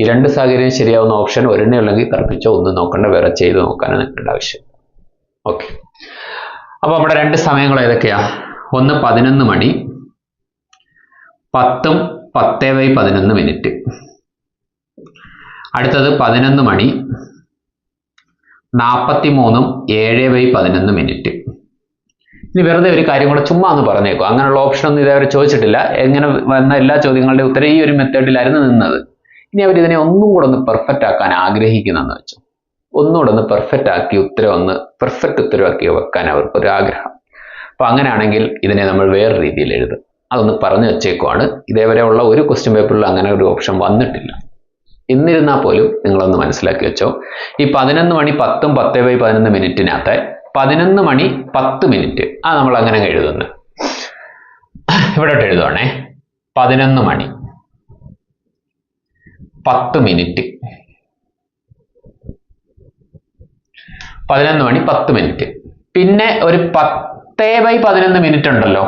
ഈ രണ്ട് സാഹചര്യം ശരിയാവുന്ന ഓപ്ഷൻ ഒരെണ്ണേ ഉള്ളെങ്കിൽ തർപ്പിച്ചോ ഒന്നും നോക്കണ്ട. വേറെ ചെയ്ത് നോക്കാനോ നിൽക്കേണ്ട ആവശ്യം ഓക്കെ അപ്പോൾ നമ്മുടെ രണ്ട് സമയങ്ങൾ ഏതൊക്കെയാ? ഒന്ന് പതിനൊന്ന് മണി പത്തും പത്തേ ബൈ പതിനൊന്ന് മിനിറ്റ് അടുത്തത് പതിനൊന്ന് മണി നാൽപ്പത്തി മൂന്നും ഏഴ് ബൈ പതിനൊന്ന് മിനിറ്റ് ഇനി വെറുതെ ഒരു കാര്യം കൂടെ ചുമ്മാ ഒന്ന് പറഞ്ഞേക്കും. അങ്ങനെയുള്ള ഓപ്ഷൻ ഒന്നും ഇതേവരെ ചോദിച്ചിട്ടില്ല. എങ്ങനെ വന്ന എല്ലാ ചോദ്യങ്ങളുടെ ഉത്തരം ഈ ഒരു മെത്തേഡിലായിരുന്നു നിന്നത്. ഇനി അവർ ഇതിനെ ഒന്നും കൂടെ ഒന്ന് പെർഫെക്റ്റ് ആക്കാൻ ആഗ്രഹിക്കുന്നെന്ന് വെച്ചു. ഒന്നുകൂടെ ഒന്ന് പെർഫെക്റ്റ് ആക്കി ഉത്തരം ഒന്ന് പെർഫെക്റ്റ് ഉത്തരവാക്കി വെക്കാൻ അവർക്ക് ഒരു ആഗ്രഹം. അപ്പോൾ അങ്ങനെയാണെങ്കിൽ ഇതിനെ നമ്മൾ വേറെ രീതിയിൽ എഴുതും. അതൊന്ന് പറഞ്ഞു വെച്ചേക്കുവാണ്. ഇതേവരെ ഉള്ള ഒരു ക്വസ്റ്റ്യൻ പേപ്പറിൽ അങ്ങനെ ഒരു ഓപ്ഷൻ വന്നിട്ടില്ല. എന്നിരുന്നാൽ പോലും നിങ്ങളൊന്ന് മനസ്സിലാക്കി വെച്ചോ. ഈ പതിനൊന്ന് മണി പത്തും പത്ത് ബൈ പതിനൊന്ന് മിനിറ്റിനകത്ത് പതിനൊന്ന് മണി പത്ത് മിനിറ്റ്. ആ നമ്മൾ അങ്ങനെ എഴുതുന്നു. ഇവിടോട്ട് എഴുതുവാണേ. പതിനൊന്ന് മണി പത്ത് മിനിറ്റ്. പതിനൊന്ന് മണി പത്ത് മിനിറ്റ്. പിന്നെ ഒരു പത്തേ ബൈ പതിനൊന്ന് മിനിറ്റ് ഉണ്ടല്ലോ.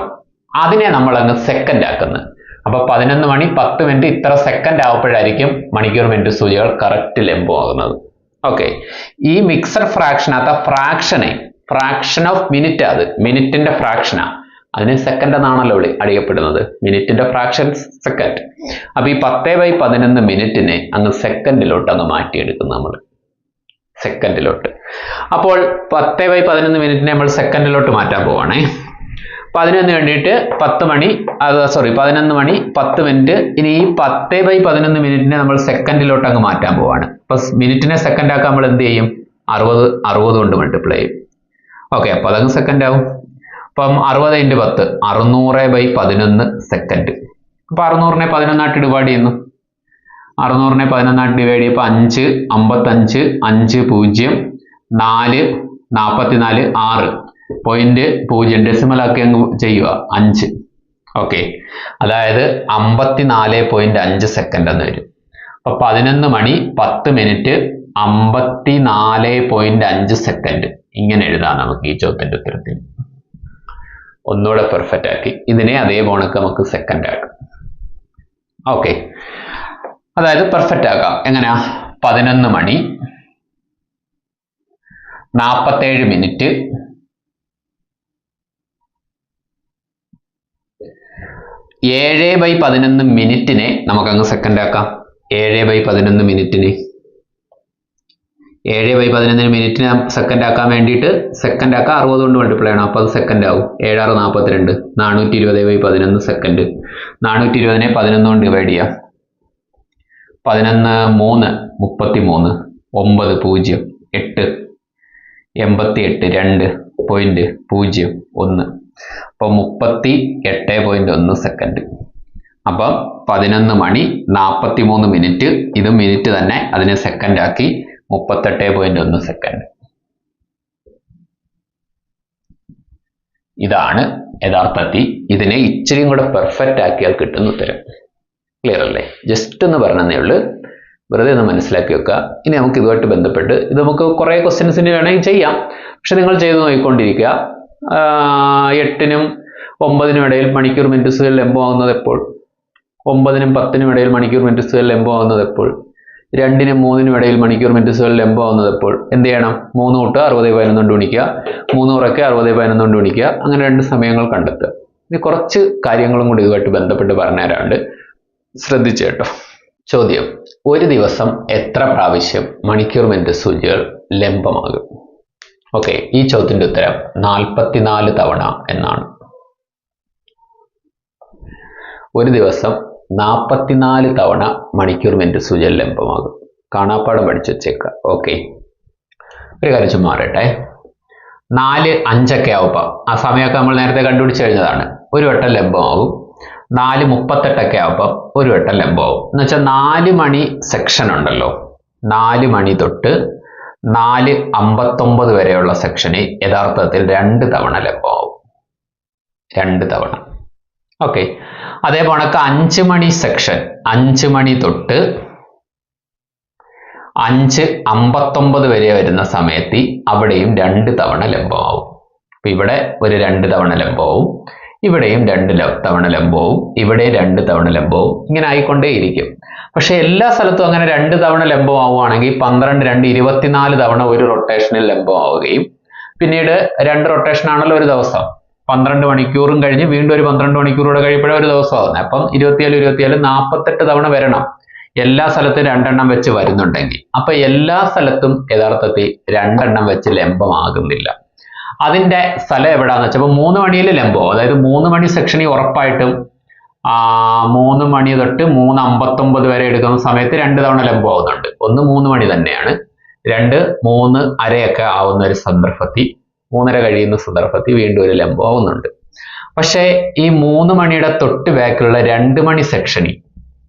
അതിനെ നമ്മൾ അങ്ങ് സെക്കൻഡ് ആക്കുന്നത് അപ്പൊ പതിനൊന്ന് മണി പത്ത് മിനിറ്റ് ഇത്ര സെക്കൻഡ് ആവുമ്പോഴായിരിക്കും മണിക്കൂർ മിനിറ്റ് സൂചികൾ കറക്റ്റ് ലംബമാകുന്നത്. ഓക്കെ ഈ മിക്സഡ് ഫ്രാക്ഷനകത്ത് ഫ്രാക്ഷനെ ഫ്രാക്ഷൻ ഓഫ് മിനിറ്റ് അത്. മിനിറ്റിന്റെ ഫ്രാക്ഷനാ അതിന് സെക്കൻഡ് എന്നാണല്ലോ വിളി അറിയപ്പെടുന്നത് മിനിറ്റിന്റെ ഫ്രാക്ഷൻ സെക്കൻഡ് അപ്പൊ ഈ പത്തേ ബൈ പതിനൊന്ന് മിനിറ്റിനെ അങ്ങ് സെക്കൻഡിലോട്ട് അങ്ങ് മാറ്റിയെടുക്കും നമ്മൾ സെക്കൻഡിലോട്ട് അപ്പോൾ പത്ത് ബൈ പതിനൊന്ന് മിനിറ്റിനെ നമ്മൾ സെക്കൻഡിലോട്ട് മാറ്റാൻ പോവാണേ. പതിനൊന്ന് വേണ്ടിയിട്ട് പത്ത് മണി അത് സോറി പതിനൊന്ന് മണി പത്ത് മിനിറ്റ് ഇനി ഈ പത്ത് ബൈ പതിനൊന്ന് മിനിറ്റിനെ നമ്മൾ സെക്കൻഡിലോട്ട് അങ്ങ് മാറ്റാൻ പോവാണ്. അപ്പൊ മിനിറ്റിനെ സെക്കൻഡ് ആക്കാൻ നമ്മൾ എന്ത് ചെയ്യും? അറുപത് അറുപത് കൊണ്ട് മൾട്ടിപ്ലൈ ചെയ്യും. ഓക്കെ അപ്പോൾ അതങ്ങ് സെക്കൻഡ് ആവും. അപ്പം അറുപത് ഇന്റു പത്ത് അറുന്നൂറ് ബൈ പതിനൊന്ന് സെക്കൻഡ് അപ്പോൾ അറുന്നൂറിനെ പതിനൊന്നായിട്ട് ഡിവൈഡ് ചെയ്യുന്നു. അറുന്നൂറിനെ പതിനൊന്നായിട്ട് ഡിവൈഡ് ചെയ്യുമ്പോൾ അഞ്ച് അമ്പത്തഞ്ച് അഞ്ച് പൂജ്യം നാല് നാൽപ്പത്തിനാല് ആറ്. പോയിന്റ് പൂജ്യം ഡെസിമൽ ആക്കി അങ്ങ് ചെയ്യുക. അഞ്ച്. ഓക്കെ അതായത് അമ്പത്തിനാല് പോയിന്റ് അഞ്ച് സെക്കൻഡ് എന്ന് വരും. അപ്പോൾ പതിനൊന്ന് മണി പത്ത് മിനിറ്റ് അമ്പത്തിനാല് പോയിന്റ് അഞ്ച് സെക്കൻഡ് ഇങ്ങനെ എഴുതാം നമുക്ക് ഈ ചോദ്യത്തിന്റെ ഉത്തരത്തിൽ. ഒന്നുകൂടെ പെർഫെക്റ്റ് ആക്കി. ഇതിനെ അതേ പോണക്ക് നമുക്ക് സെക്കൻഡ് ആക്കാം. ഓക്കെ അതായത് പെർഫെക്റ്റ് ആക്കാം. എങ്ങനെയാ പതിനൊന്ന് മണി നാൽപ്പത്തേഴ് മിനിറ്റ് ഏഴ് ബൈ പതിനൊന്ന് മിനിറ്റിനെ നമുക്കങ്ങ് സെക്കൻഡ് ആക്കാം. ഏഴ് ബൈ പതിനൊന്ന് മിനിറ്റിനെ ഏഴ് ബൈ പതിനൊന്നിന് മിനിറ്റിന് സെക്കൻഡ് ആക്കാൻ വേണ്ടിയിട്ട് സെക്കൻഡ് ആക്കാൻ അറുപത് കൊണ്ട് മൾട്ടിപ്ലൈ ചെയ്യണം. അപ്പോൾ അത് സെക്കൻഡ് ആവും. ഏഴാറ് നാൽപ്പത്തിരണ്ട് നാനൂറ്റി ഇരുപത് ബൈ പതിനൊന്ന് സെക്കൻഡ് നാനൂറ്റി ഇരുപതിനെ പതിനൊന്ന് കൊണ്ട് ഡിവൈഡ് ചെയ്യാം. പതിനൊന്ന് മൂന്ന് മുപ്പത്തി മൂന്ന് ഒമ്പത് പൂജ്യം എട്ട് എൺപത്തി എട്ട് രണ്ട് പോയിന്റ് പൂജ്യം ഒന്ന്. അപ്പോൾ മുപ്പത്തി എട്ട് പോയിന്റ് ഒന്ന് സെക്കൻഡ് അപ്പം പതിനൊന്ന് മണി നാൽപ്പത്തി മൂന്ന് മിനിറ്റ് ഇത് മിനിറ്റ് തന്നെ. അതിനെ സെക്കൻഡ് ആക്കി മുപ്പത്തെട്ട് പോയിന്റ് ഒന്ന് സെക്കൻഡ് ഇതാണ് യഥാർത്ഥത്തിൽ ഇതിനെ ഇച്ചിരിയും കൂടെ പെർഫെക്റ്റ് ആക്കിയാൽ കിട്ടുന്ന ഉത്തരം. ക്ലിയർ അല്ലേ? ജസ്റ്റ് ഒന്ന് പറഞ്ഞതേ ഉള്ളൂ. വെറുതെ ഒന്ന് മനസ്സിലാക്കി വെക്കുക. ഇനി നമുക്ക് ഇതുമായിട്ട് ബന്ധപ്പെട്ട് ഇത് നമുക്ക് കുറേ ക്വസ്റ്റ്യൻസിന് വേണമെങ്കിൽ ചെയ്യാം. പക്ഷെ നിങ്ങൾ ചെയ്ത് നോക്കിക്കൊണ്ടിരിക്കുക. എട്ടിനും ഒമ്പതിനും ഇടയിൽ മണിക്കൂർ മിനിറ്റ്സുകൾ ലംബമാകുന്നത് എപ്പോൾ? ഒമ്പതിനും പത്തിനും ഇടയിൽ മണിക്കൂർ മിനിറ്റ്സുകൾ ലംബമാകുന്നത് എപ്പോൾ? രണ്ടിനും മൂന്നിനും ഇടയിൽ മണിക്കൂർ മിനിറ്റ്സുകൾ ലംബമാകുന്നത് എപ്പോൾ? എന്ത് ചെയ്യണം? മൂന്ന് തൊട്ട് അറുപത് പതിനൊന്നുകൊണ്ട് ഗുണിക്കുക മൂന്ന് ഉറക്കെ അറുപത് പതിനൊന്നുകൊണ്ട് ഗുണിക്കുക അങ്ങനെ രണ്ട് സമയങ്ങൾ കണ്ടെത്തുക. ഇനി കുറച്ച് കാര്യങ്ങളും കൂടി ഇതുമായിട്ട് ബന്ധപ്പെട്ട് പറഞ്ഞുതരാണ്ട് ശ്രദ്ധിച്ചു കേട്ടോ. ചോദ്യം. ഒരു ദിവസം എത്ര പ്രാവശ്യം മണിക്കൂർ മിനിറ്റ് സൂചികൾ ലംബമാകും? ഓക്കെ ഈ ചോദ്യത്തിന്റെ ഉത്തരം നാൽപ്പത്തിനാല് തവണ എന്നാണ്. ഒരു ദിവസം നാൽപ്പത്തിനാല് തവണ മണിക്കൂർ മിനിറ്റ് സൂചന ലംബമാകും. കാണാപ്പാടം പഠിച്ചു വെച്ചേക്കുക. ഓക്കെ ഒരു കാര്യം മാറട്ടെ നാല് അഞ്ചൊക്കെ ആവുമ്പോൾ ആ സമയമൊക്കെ നമ്മൾ നേരത്തെ കണ്ടുപിടിച്ച് കഴിഞ്ഞതാണ്. ഒരു വട്ടം ലംബമാകും. നാല് മുപ്പത്തെട്ടൊക്കെ ആവുമ്പോൾ ഒരു വട്ടം ലംബമാവും എന്ന് വെച്ചാൽ നാല് മണി സെക്ഷൻ ഉണ്ടല്ലോ. നാല് മണി തൊട്ട് നാല് അമ്പത്തൊമ്പത് വരെയുള്ള സെക്ഷന് യഥാർത്ഥത്തിൽ രണ്ട് തവണ ലംബമാവും രണ്ട് തവണ. ഓക്കെ അതേപോലെ അഞ്ച് മണി സെക്ഷൻ അഞ്ച് മണി തൊട്ട് അഞ്ച് അമ്പത്തൊമ്പത് വരെ വരുന്ന സമയത്ത് അവിടെയും രണ്ട് തവണ ലംബമാവും. അപ്പൊ ഇവിടെ ഒരു രണ്ട് തവണ ലംബവും ഇവിടെയും രണ്ട് തവണ ലംബവും ഇവിടെ രണ്ട് തവണ ലംബവും ഇങ്ങനെ ആയിക്കൊണ്ടേയിരിക്കും. പക്ഷെ എല്ലാ സ്ഥലത്തും അങ്ങനെ രണ്ട് തവണ ലംബമാവുകയാണെങ്കിൽ പന്ത്രണ്ട് രണ്ട് ഇരുപത്തിനാല് തവണ ഒരു റൊട്ടേഷനിൽ ലംബമാവുകയും പിന്നീട് രണ്ട് റൊട്ടേഷൻ ആണല്ലോ ഒരു ദിവസം. പന്ത്രണ്ട് മണിക്കൂറും കഴിഞ്ഞ് വീണ്ടും ഒരു പന്ത്രണ്ട് മണിക്കൂറൂടെ കഴിയുമ്പോഴേ ഒരു ദിവസം ആകുന്നത് അപ്പം ഇരുപത്തിയേഴ് ഇരുപത്തിയേഴ് നാൽപ്പത്തെട്ട് തവണ വരണം. എല്ലാ സ്ഥലത്തും രണ്ടെണ്ണം വെച്ച് വരുന്നുണ്ടെങ്കിൽ. അപ്പൊ എല്ലാ സ്ഥലത്തും യഥാർത്ഥത്തിൽ രണ്ടെണ്ണം വെച്ച് ലംബമാകുന്നില്ല. അതിന്റെ സ്ഥലം എവിടാന്ന് വെച്ചപ്പോൾ മൂന്ന് മണിയിൽ ലംബം. അതായത് മൂന്ന് മണി സെക്ഷനിൽ ഉറപ്പായിട്ടും മൂന്ന് മണി തൊട്ട് മൂന്ന് അമ്പത്തൊമ്പത് വരെ എടുക്കുന്ന സമയത്ത് രണ്ട് തവണ ലംബമാവുന്നുണ്ട് ഒന്ന് മൂന്ന് മണി തന്നെയാണ്. രണ്ട് മൂന്ന് അരയൊക്കെ ആവുന്ന ഒരു സന്ദർഭത്തിൽ മൂന്നര കഴിയുന്ന സന്ദർഭത്തിൽ വീണ്ടും ഒരു ലംബമാവുന്നുണ്ട് പക്ഷേ ഈ മൂന്ന് മണിയുടെ തൊട്ട് ബാക്കിലുള്ള രണ്ട് മണി സെക്ഷനിൽ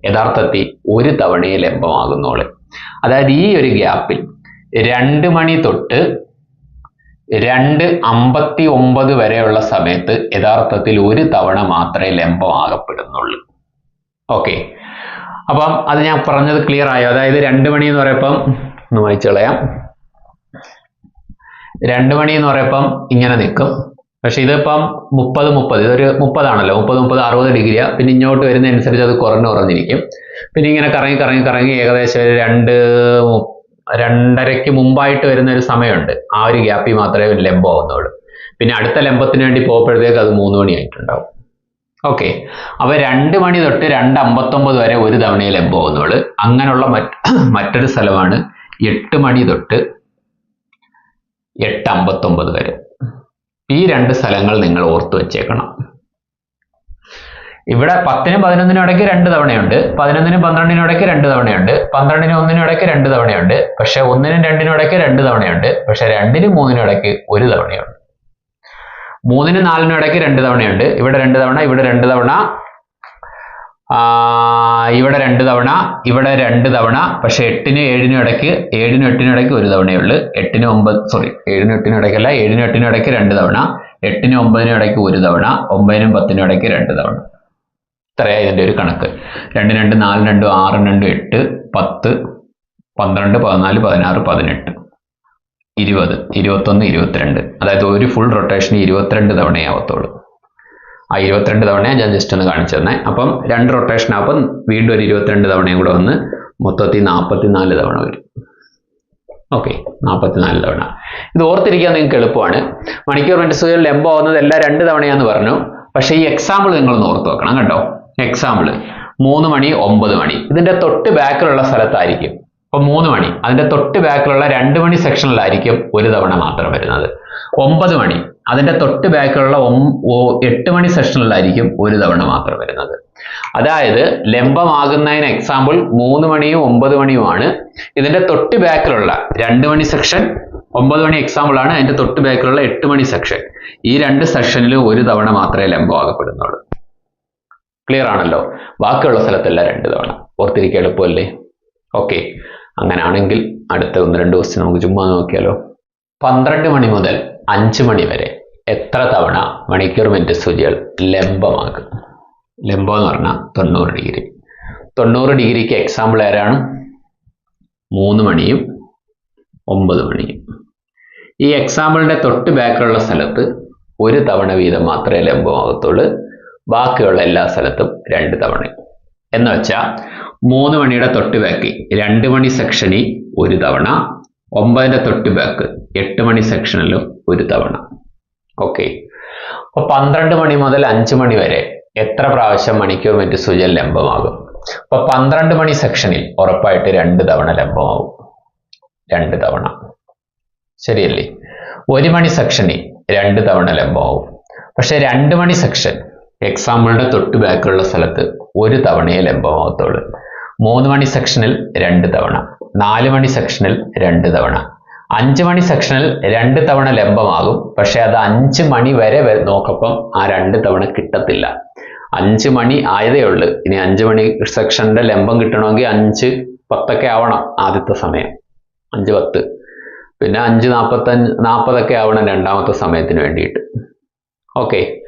യഥാർത്ഥത്തിൽ ഒരു തവണയെ ലംബമാകുന്നോൾ അതായത് ഈ ഒരു ഗ്യാപ്പിൽ രണ്ട് മണി തൊട്ട് രണ്ട് അമ്പത്തി ഒമ്പത് വരെയുള്ള സമയത്ത് യഥാർത്ഥത്തിൽ ഒരു തവണ മാത്രമേ ലംബമാകപ്പെടുന്നുള്ളൂ ഓക്കെ. അപ്പം അത് ഞാൻ പറഞ്ഞത് ക്ലിയർ ആയോ? അതായത് രണ്ട് മണി എന്ന് പറയപ്പം ഒന്ന് വായിച്ചു കളയാം. രണ്ട് മണി എന്ന് പറയുമ്പം ഇങ്ങനെ നിൽക്കും പക്ഷെ ഇതിപ്പം മുപ്പത് മുപ്പത് ഇതൊരു മുപ്പതാണല്ലോ മുപ്പത് മുപ്പത് അറുപത് ഡിഗ്രിയാ. പിന്നെ ഇങ്ങോട്ട് വരുന്ന അനുസരിച്ച് അത് കുറഞ്ഞു കുറഞ്ഞിരിക്കും. പിന്നെ ഇങ്ങനെ കറങ്ങി കറങ്ങി കറങ്ങി ഏകദേശം ഒരു രണ്ട് രണ്ടരയ്ക്ക് മുമ്പായിട്ട് വരുന്ന ഒരു സമയമുണ്ട്. ആ ഒരു ഗ്യാപ്പിൽ മാത്രമേ ഒരു ലംബം ആവുന്നുള്ളൂ. പിന്നെ അടുത്ത ലംബത്തിന് വേണ്ടി പോകുമ്പോഴത്തേക്ക് അത് മൂന്ന് മണിയായിട്ടുണ്ടാവും. ഓക്കെ. അപ്പോൾ രണ്ട് മണി തൊട്ട് രണ്ട് അമ്പത്തൊമ്പത് വരെ ഒരു തവണയെ ലംബമാവുന്നുള്ളൂ അങ്ങനെയുള്ള മറ്റ് മറ്റൊരു സ്ഥലമാണ് എട്ട് മണി തൊട്ട് എട്ട് അമ്പത്തൊമ്പത് വരെ. ഈ രണ്ട് സ്ഥലങ്ങൾ നിങ്ങൾ ഓർത്തു വെച്ചേക്കണം. ഇവിടെ പത്തിനും പതിനൊന്നിനും ഇടയ്ക്ക് രണ്ട് തവണയുണ്ട്. പതിനൊന്നിനും പന്ത്രണ്ടിനും ഇടയ്ക്ക് രണ്ട് തവണയുണ്ട്. പന്ത്രണ്ടിനും ഒന്നിനും ഇടയ്ക്ക് രണ്ട് തവണയുണ്ട്. പക്ഷെ ഒന്നിനും രണ്ടിനും ഇടയ്ക്ക് രണ്ട് തവണയുണ്ട്. പക്ഷെ രണ്ടിനും മൂന്നിനും ഇടയ്ക്ക് ഒരു തവണയുണ്ട്. മൂന്നിനും നാലിനും ഇടയ്ക്ക് രണ്ട് തവണയുണ്ട്. ഇവിടെ രണ്ട് തവണ ഇവിടെ രണ്ട് തവണ. ആ, ഇവിടെ രണ്ട് തവണ ഇവിടെ രണ്ട് തവണ പക്ഷെ എട്ടിന് ഏഴിനും ഇടയ്ക്ക് ഏഴിനും എട്ടിനും ഇടയ്ക്ക് ഒരു തവണയേ ഉള്ളൂ. എട്ടിന് ഒമ്പത് സോറി ഏഴിനും എട്ടിനും ഇടയ്ക്കല്ല ഏഴിനും എട്ടിനും ഇടയ്ക്ക് രണ്ട് തവണ എട്ടിനും ഒമ്പതിനും ഇടയ്ക്ക് ഒരു തവണ ഒമ്പതിനും പത്തിനും ഇടയ്ക്ക് രണ്ട് തവണ. ഇത്രയാ ഇതിന്റെ ഒരു കണക്ക്. രണ്ട് രണ്ട് നാല് രണ്ട് ആറ് രണ്ട് എട്ട് പത്ത് പന്ത്രണ്ട് പതിനാല് പതിനാറ് പതിനെട്ട്. ഇരുപത് ഇരുപത്തൊന്ന് ഇരുപത്തിരണ്ട്. അതായത് ഒരു ഫുൾ റൊട്ടേഷന് ഇരുപത്തിരണ്ട് തവണയേ ആവത്തുള്ളൂ. ആ ഇരുപത്തിരണ്ട് തവണയാണ് ഞാൻ ജസ്റ്റ് ഒന്ന് കാണിച്ചു തന്നെ. അപ്പം രണ്ട് റൊട്ടേഷൻ ആകുമ്പോൾ വീണ്ടും ഒരു ഇരുപത്തിരണ്ട് തവണയും കൂടെ വന്ന് മൊത്തത്തിൽ നാൽപ്പത്തിനാല് തവണ വരും. ഓക്കെ നാൽപ്പത്തിനാല് തവണ. ഇത് ഓർത്തിരിക്കാൻ നിങ്ങൾക്ക് എളുപ്പമാണ്. മണിക്കൂർ മിനിറ്റ് ലംബം ആവുന്നത് എല്ലാം രണ്ട് തവണയാന്ന് പറഞ്ഞു. പക്ഷേ ഈ എക്സാമ്പിൾ നിങ്ങളൊന്ന് ഓർത്ത് വെക്കണം കേട്ടോ. എക്സാമ്പിൾ മൂന്ന് മണി ഒമ്പത് മണി. ഇതിന്റെ തൊട്ട് ബാക്കിലുള്ള സ്ഥലത്തായിരിക്കും. അപ്പൊ മൂന്ന് മണി. അതിന്റെ തൊട്ട് ബാക്കിലുള്ള രണ്ട് മണി സെക്ഷനിലായിരിക്കും ഒരു തവണ മാത്രം വരുന്നത്. ഒമ്പത് മണി. അതിന്റെ തൊട്ട് ബാക്കിലുള്ള എട്ട് മണി സെഷനിലായിരിക്കും ഒരു തവണ മാത്രം വരുന്നത്. അതായത് ലംബമാകുന്നതിന് എക്സാമ്പിൾ മൂന്ന് മണിയും ഒമ്പത് മണിയുമാണ് ഇതിന്റെ തൊട്ട് ബാക്കിലുള്ള രണ്ട് മണി സെക്ഷൻ ഒമ്പത് മണി എക്സാമ്പിൾ ആണ്. അതിന്റെ തൊട്ട് ബാക്കിലുള്ള എട്ട് മണി സെക്ഷൻ ഈ രണ്ട് സെക്ഷനിലും ഒരു തവണ മാത്രമേ ലംബമാകപ്പെടുന്നുള്ളൂ. ക്ലിയർ ആണല്ലോ? ബാക്കിയുള്ള സ്ഥലത്തെല്ലാം രണ്ട് തവണ. ഓർത്തിരിക്കുക എളുപ്പമല്ലേ? ഓക്കെ അങ്ങനെയാണെങ്കിൽ അടുത്ത ഒന്ന് രണ്ട് ദിവസം നമുക്ക് ചുമ്മാ നോക്കിയാലോ. പന്ത്രണ്ട് മണി മുതൽ അഞ്ച് മണി വരെ എത്ര തവണ മണിക്കൂർ മിനിറ്റ് സൂചികൾ ലംബമാക്കും? ലംബം എന്ന് പറഞ്ഞാൽ തൊണ്ണൂറ് ഡിഗ്രി. തൊണ്ണൂറ് ഡിഗ്രിക്ക് എക്സാമ്പിൾ ആരാണ്? മൂന്ന് മണിയും ഒമ്പത് മണിയും. ഈ എക്സാമ്പിളിന്റെ തൊട്ട് ബാക്കിലുള്ള സ്ഥലത്ത് ഒരു തവണ വീതം മാത്രമേ ലംബമാകത്തുള്ളൂ. ബാക്കിയുള്ള എല്ലാ സ്ഥലത്തും രണ്ട് തവണ എന്ന് വെച്ചാൽ മൂന്ന് മണിയുടെ തൊട്ട് ബാക്കി രണ്ട് മണി സെക്ഷനിൽ ഒരു തവണ ഒമ്പതിന്റെ തൊട്ട് ബാക്ക് എട്ട് മണി സെക്ഷനിലും ഒരു തവണ. ഓക്കെ അപ്പൊ പന്ത്രണ്ട് മണി മുതൽ അഞ്ച് മണി വരെ എത്ര പ്രാവശ്യം മണിക്കൂർ മിനിറ്റ് ലംബമാകും? അപ്പൊ പന്ത്രണ്ട് മണി സെക്ഷനിൽ ഉറപ്പായിട്ട് രണ്ട് തവണ ലംബമാകും. രണ്ട് തവണ. ശരിയല്ലേ? ഒരു മണി സെക്ഷനിൽ രണ്ട് തവണ ലംബമാകും. പക്ഷെ രണ്ട് മണി സെക്ഷൻ എക്സാമ്പിളിന്റെ തൊട്ട് ബാക്കിലുള്ള സ്ഥലത്ത് ഒരു തവണയെ ലംബമാകത്തുള്ളൂ. മൂന്ന് മണി സെക്ഷനിൽ രണ്ട് തവണ. നാല് മണി സെക്ഷനിൽ രണ്ട് തവണ. അഞ്ച് മണി സെക്ഷനിൽ രണ്ട് തവണ ലംബമാകും. പക്ഷെ അത് അഞ്ച് മണി വരെ നോക്കപ്പം ആ രണ്ട് തവണ കിട്ടത്തില്ല. അഞ്ച് മണി ആയതേ ഉള്ളൂ. ഇനി അഞ്ച് മണി സെക്ഷന്റെ ലംബം കിട്ടണമെങ്കിൽ അഞ്ച് പത്തൊക്കെ ആവണം ആദ്യത്തെ സമയം. അഞ്ച് പത്ത്. പിന്നെ അഞ്ച് നാൽപ്പത്തഞ്ച് നാൽപ്പതൊക്കെ ആവണം രണ്ടാമത്തെ സമയത്തിന് വേണ്ടിയിട്ട്. ഓക്കെ.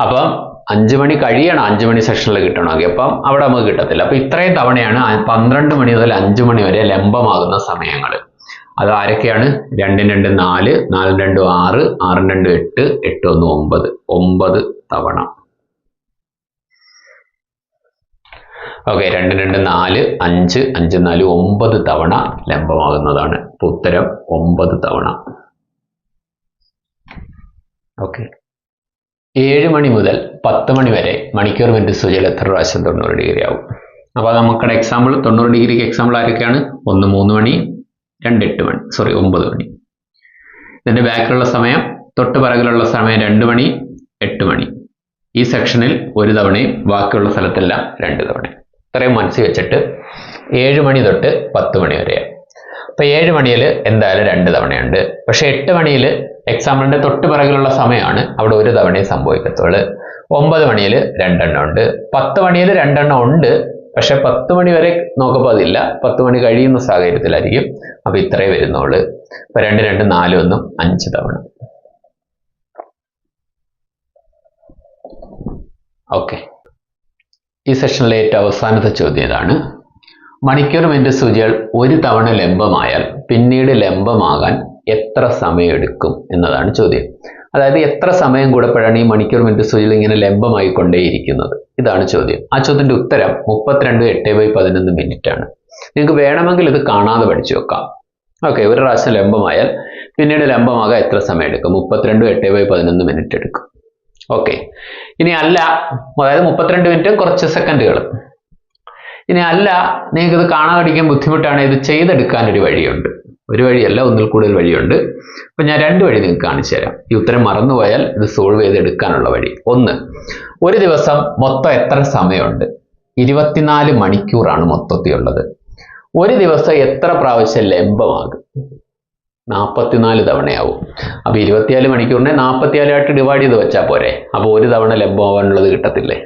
അപ്പം അഞ്ച് മണി കഴിയണം. അഞ്ച് മണി സെക്ഷനിൽ കിട്ടണമെങ്കിൽ. അപ്പം അവിടെ നമുക്ക് കിട്ടത്തില്ല. അപ്പം ഇത്രയും തവണയാണ് പന്ത്രണ്ട് മണി മുതൽ അഞ്ച് മണി വരെ ലംബമാകുന്ന സമയങ്ങൾ അത് ആരൊക്കെയാണ്? രണ്ടും രണ്ട് നാല് നാലും രണ്ടും ആറ് ആറും രണ്ടും എട്ട് എട്ട് ഒന്ന് ഒമ്പത്. ഒമ്പത് തവണ. ഓക്കെ രണ്ട് രണ്ട് നാല് അഞ്ച് അഞ്ച് നാല് ഒമ്പത് തവണ ലംബമാകുന്നതാണ്. ഉത്തരം ഒമ്പത് തവണ. ഓക്കെ ഏഴ് മണി മുതൽ പത്ത് മണി വരെ മണിക്കൂർ മിനിറ്റ് സൂചിയിൽ എത്ര പ്രാവശ്യം തൊണ്ണൂറ് ഡിഗ്രി ആവും? അപ്പോൾ നമുക്കുടെ എക്സാമ്പിൾ തൊണ്ണൂറ് ഡിഗ്രിക്ക് എക്സാമ്പിൾ ആരൊക്കെയാണ്? ഒന്ന് മൂന്ന് മണി രണ്ട് എട്ട് മണി സോറി ഒമ്പത് മണി ഇതിന്റെ ബാക്കിലുള്ള സമയം തൊട്ട് പിറകിലുള്ള സമയം രണ്ട് മണി എട്ട് മണി ഈ സെക്ഷനിൽ ഒരു തവണയും ബാക്കിയുള്ള സ്ഥലത്തെല്ലാം രണ്ട് തവണ. ഇത്രയും മനസ്സിൽ വെച്ചിട്ട് ഏഴ് മണി തൊട്ട് പത്ത് മണി വരെയാണ്. അപ്പോൾ ഏഴ് മണിയിൽ എന്തായാലും രണ്ട് തവണയുണ്ട്. പക്ഷേ എട്ട് മണിയിൽ എക്സാമ്പിളിന്റെ തൊട്ട് പിറകിലുള്ള സമയമാണ് അവിടെ ഒരു തവണയെ സംഭവിക്കത്തുള്ളൂ. ഒമ്പത് മണിയിൽ രണ്ടെണ്ണം ഉണ്ട്. പത്ത് മണിയിൽ രണ്ടെണ്ണം ഉണ്ട്. പക്ഷെ പത്ത് മണി വരെ നോക്കുമ്പോൾ അതില്ല. പത്ത് മണി കഴിയുന്ന സാഹചര്യത്തിലായിരിക്കും. അപ്പോൾ ഇത്രേ വരുന്നുള്ളൂ. അപ്പൊ രണ്ട് രണ്ട് നാല് ഒന്നും അഞ്ച് തവണ. ഓക്കെ. ഈ സെഷനിലെ ഏറ്റവും അവസാനത്തെ ചോദ്യം ഇതാണ്. മണിക്കൂർ മിനിറ്റ് സൂചികൾ ഒരു തവണ ലംബമായാൽ പിന്നീട് ലംബമാകാൻ എത്ര സമയമെടുക്കും എന്നതാണ് ചോദ്യം. അതായത് എത്ര സമയം കൂടപ്പോഴാണ് ഈ മണിക്കൂർ മിനിറ്റ് സൂചിയിൽ ഇങ്ങനെ ലംബമായി കൊണ്ടേയിരിക്കുന്നത് ഇതാണ് ചോദ്യം. ആ ചോദ്യത്തിന്റെ ഉത്തരം മുപ്പത്തിരണ്ട് എട്ട് ബൈ പതിനൊന്ന് മിനിറ്റ് ആണ്. നിങ്ങൾക്ക് വേണമെങ്കിൽ ഇത് കാണാതെ പഠിച്ചു വെക്കാം. ഓക്കെ ഒരു പ്രാവശ്യം ലംബമായാൽ പിന്നീട് ലംബമാകാൻ എത്ര സമയം എടുക്കും? മുപ്പത്തിരണ്ട് എട്ട് ബൈ പതിനൊന്ന് മിനിറ്റ് എടുക്കും. ഓക്കെ ഇനി അല്ല അതായത് മുപ്പത്തിരണ്ട് മിനിറ്റും കുറച്ച് സെക്കൻഡുകൾ ഇനി അല്ല നിങ്ങൾക്ക് ഇത് കാണാതെ പഠിക്കാൻ ബുദ്ധിമുട്ടാണ് ഇത് ചെയ്തെടുക്കാൻ ഒരു വഴിയുണ്ട്. ഒരു വഴിയല്ല ഒന്നിൽ കൂടുതൽ വഴിയുണ്ട്. അപ്പം ഞാൻ രണ്ട് വഴി നിങ്ങൾക്ക് കാണിച്ചു തരാം. ഈ ഉത്തരം മറന്നുപോയാൽ ഇത് സോൾവ് ചെയ്തെടുക്കാനുള്ള വഴി. ഒന്ന് ഒരു ദിവസം മൊത്തം എത്ര സമയമുണ്ട്? ഇരുപത്തിനാല് മണിക്കൂറാണ് മൊത്തത്തിലുള്ളത് ഒരു ദിവസം എത്ര പ്രാവശ്യം ലംബമാകും? നാൽപ്പത്തിനാല് തവണയാവും. അപ്പോൾ ഇരുപത്തിനാല് മണിക്കൂറിനെ നാൽപ്പത്തിനാലായിട്ട് ഡിവൈഡ് ചെയ്ത് വെച്ചാൽ പോരെ. അപ്പോൾ ഒരു തവണ ലംബമാകാനുള്ളത് കിട്ടത്തില്ലേ?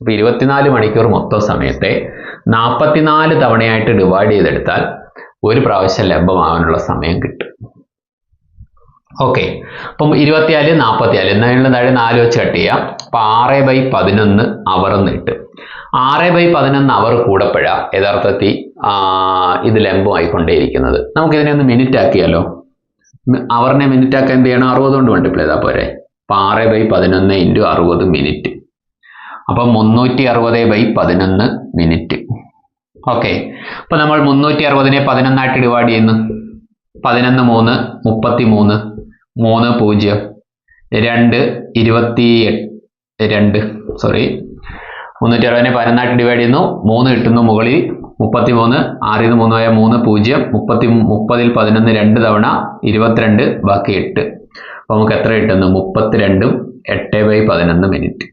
അപ്പോൾ ഇരുപത്തിനാല് മണിക്കൂർ മൊത്തം സമയത്തെ നാൽപ്പത്തിനാല് തവണയായിട്ട് ഡിവൈഡ് ചെയ്തെടുത്താൽ ഒരു പ്രാവശ്യം ലഭ്യമാകാനുള്ള സമയം കിട്ടും. ഓക്കെ. അപ്പം ഇരുപത്തിനാല് നാൽപ്പത്തിനാല് എന്നതിനുള്ള താഴെ നാല് വെച്ച് കട്ട് ചെയ്യാം. അപ്പം ആറ് ബൈ പതിനൊന്ന് അവർ എന്ന് കിട്ടും. ആറ് ബൈ പതിനൊന്ന് അവർ കൂടപ്പഴ യഥാർത്ഥത്തിൽ ഇത് ലംബമായിക്കൊണ്ടേയിരിക്കുന്നത് നമുക്കിതിനെ ഒന്ന് മിനിറ്റ് ആക്കിയാലോ? അവറിനെ മിനിറ്റ് ആക്കാൻ എന്ത് ചെയ്യണം? അറുപത് കൊണ്ട് മൾട്ടിപ്ലൈ ചെയ്താൽ പോരെ? അപ്പം ആറ് ബൈ പതിനൊന്ന് ഇന്റു അറുപത് മിനിറ്റ് അപ്പം മുന്നൂറ്റി അറുപത് ബൈ പതിനൊന്ന് മിനിറ്റ് ഓക്കെ അപ്പോൾ നമ്മൾ മുന്നൂറ്റി അറുപതിനെ പതിനൊന്നായിട്ട് ഡിവൈഡ് ചെയ്യുന്നു. പതിനൊന്ന് മൂന്ന് മുപ്പത്തി മൂന്ന് മൂന്ന് പൂജ്യം രണ്ട് ഇരുപത്തി രണ്ട് സോറി മുന്നൂറ്റി അറുപതിനെ പതിനൊന്നായിട്ട് ഡിവൈഡ് ചെയ്യുന്നു. മൂന്ന് കിട്ടുന്നു മുകളിൽ മുപ്പത്തി മൂന്ന് ആറിൽ നിന്ന് മൂന്ന് പോയാൽ മൂന്ന് പൂജ്യം മുപ്പത്തി മുപ്പതിൽ പതിനൊന്ന് രണ്ട് തവണ ഇരുപത്തിരണ്ട് ബാക്കി എട്ട്. അപ്പോൾ നമുക്ക് എത്ര കിട്ടുന്നു? മുപ്പത്തിരണ്ടും എട്ട് ബൈ പതിനൊന്ന് മിനിറ്റ്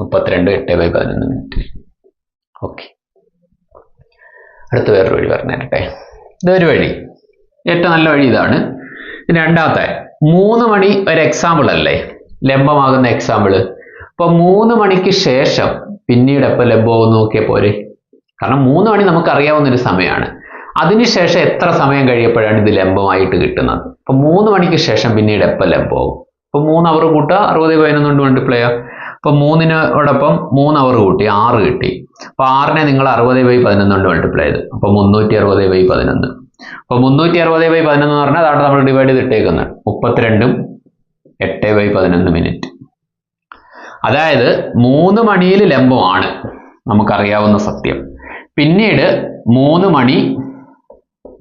മുപ്പത്തിരണ്ട് എട്ട് ബൈ പതിനൊന്ന് മിനിറ്റ്. ഓക്കെ അടുത്ത വേറൊരു വഴി പറഞ്ഞു തരട്ടെ ഇതൊരു വഴി. ഏറ്റവും നല്ല വഴി ഇതാണ്. രണ്ടാമത്തെ. മൂന്ന് മണി ഒരു എക്സാമ്പിൾ അല്ലേ? ലംബമാകുന്ന എക്സാമ്പിൾ അപ്പൊ മൂന്ന് മണിക്ക് ശേഷം പിന്നീട് എപ്പോൾ ലംബമാകും നോക്കിയാൽ പോരെ? കാരണം മൂന്ന് മണി നമുക്ക് അറിയാവുന്ന ഒരു സമയമാണ് അതിനുശേഷം എത്ര സമയം കഴിയപ്പോഴാണ് ഇത് ലംബമായിട്ട് കിട്ടുന്നത്? അപ്പൊ മൂന്ന് മണിക്ക് ശേഷം പിന്നീട് എപ്പോൾ ലംബമാകും? അപ്പൊ മൂന്ന് അവർ കൂട്ടുക അറുപത് പതിനൊന്നുകൊണ്ട് മൾട്ടിപ്ലൈ ചെയ്യാം. അപ്പൊ മൂന്നിനോടൊപ്പം മൂന്ന് അവർ കൂട്ടി ആറ് കിട്ടി. അപ്പൊ ആറിനെ നിങ്ങൾ അറുപത് ബൈ പതിനൊന്ന് കൊണ്ട് മൾട്ടിപ്ലൈ ചെയ്ത്. അപ്പൊ മുന്നൂറ്റി അറുപത് ബൈ പതിനൊന്ന്. അപ്പൊ മുന്നൂറ്റി അറുപത് ബൈ പതിനൊന്ന് എന്ന് പറഞ്ഞാൽ അതാണ് നമ്മൾ ഡിവൈഡ് ചെയ്തിട്ടേക്കുന്നത്. മുപ്പത്തിരണ്ടും എട്ട് ബൈ പതിനൊന്ന് മിനിറ്റ് അതായത് മൂന്ന് മണിയിൽ ലംബമാണ്. നമുക്കറിയാവുന്ന സത്യം. പിന്നീട് മൂന്ന് മണി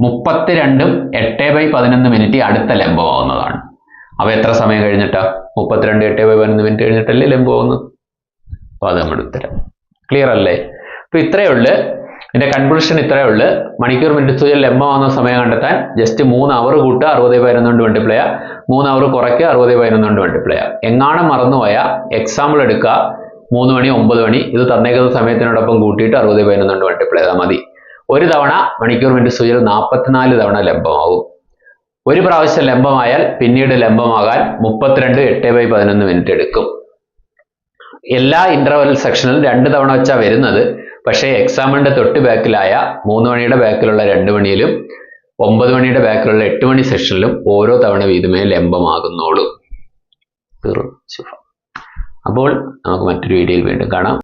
മുപ്പത്തിരണ്ടും എട്ട് ബൈ പതിനൊന്ന് മിനിറ്റ് അടുത്ത ലംബമാവുന്നതാണ്. അവ എത്ര സമയം കഴിഞ്ഞിട്ടാ? മുപ്പത്തിരണ്ട് എട്ട് ബൈ പതിനൊന്ന് മിനിറ്റ് കഴിഞ്ഞിട്ടല്ലേ ലംബമാവുന്നത് അപ്പോൾ അത് നമ്മുടെ ഉത്തരം. ക്ലിയർ അല്ലേ? അപ്പോൾ ഇത്രയേ ഉള്ളൂ. ഇതിന്റെ കൺക്ലൂഷൻ ഇത്രയേ ഉള്ളൂ. മണിക്കൂർ മിനിറ്റ് സൂചിയിൽ വന്ന സമയം കണ്ടെത്താൻ ജസ്റ്റ് മൂന്ന് അവർ കൂട്ടുക അറുപത് പതിനൊന്ന് കൊണ്ട് മൾട്ടിപ്ലൈ മൂന്ന് അവർ കുറയ്ക്കുക അറുപത് പതിനൊന്ന് കൊണ്ട് മൾട്ടിപ്ലൈ എങ്ങാണം മറന്നുപോയ എക്സാമ്പിൾ എടുക്കുക. മൂന്ന് മണി ഒമ്പത് മണി ഇത് തന്നേക്കുന്ന സമയത്തിനോടൊപ്പം കൂട്ടിയിട്ട് അറുപത് പതിനൊന്ന് കൊണ്ട് മൾട്ടിപ്ലൈ ചെയ്താൽ മതി. ഒരു തവണ മണിക്കൂർ മിനിറ്റ് സൂചിയിൽ നാൽപ്പത്തിനാല് തവണ ലംബമാവും ഒരു പ്രാവശ്യം ലംബമായാൽ പിന്നീട് ലംബമാകാൻ മുപ്പത്തിരണ്ട് എട്ട് ബൈ പതിനൊന്ന് മിനിറ്റ് എടുക്കും. എല്ലാ ഇന്റർവെൽ സെക്ഷനിലും രണ്ട് തവണ വെച്ചാൽ വരുന്നത്. പക്ഷേ എക്സാമിന്റെ തൊട്ട് ബാക്കിലായ മൂന്ന് മണിയുടെ ബാക്കിലുള്ള രണ്ട് മണിയിലും ഒമ്പത് മണിയുടെ ബാക്കിലുള്ള എട്ട് മണി സെക്ഷനിലും ഓരോ തവണ വീതമേ ലംബമാകുന്നുള്ളൂ. അപ്പോൾ നമുക്ക് മറ്റൊരു വീഡിയോയിൽ വീണ്ടും കാണാം.